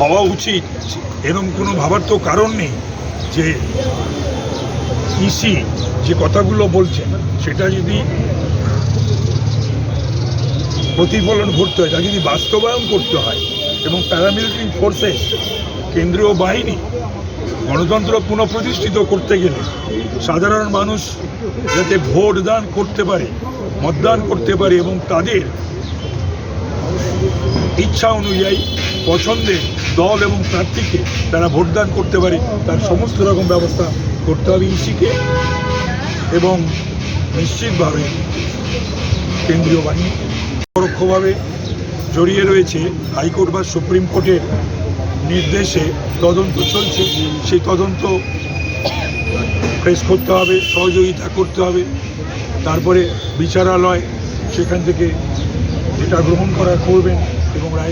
হওয়া উচিত। এরকম কোনো ভাবার তো কারণ নেই যে ইসি যে কথাগুলো বলছেন সেটা যদি প্রতিফলন ঘটতে হয় তা যদি বাস্তবায়ন করতে হয় এবং প্যারামিলিটারি ফোর্সেস কেন্দ্রীয় বাহিনী, গণতন্ত্র পুনঃপ্রতিষ্ঠিত করতে গেলে সাধারণ মানুষ যাতে ভোট দান করতে পারে, মতদান করতে পারে এবং তাদের ইচ্ছা অনুযায়ী পছন্দের দল এবং প্রার্থীকে তারা ভোটদান করতে পারে, তার সমস্ত রকম ব্যবস্থা করতে হবে ইসিকে এবং নিশ্চিতভাবে কেন্দ্রীয় বাহিনী পরোক্ষভাবে জড়িয়ে রয়েছে হাইকোর্ট বা সুপ্রিম কোর্টের নির্দেশে তদন্ত চলছে। সেই তদন্ত প্রেস করতে হবে, সহযোগিতা করতে হবে। তারপরে বিচারালয় সেখান থেকে যেটা গ্রহণ করা করবেন এবং রায়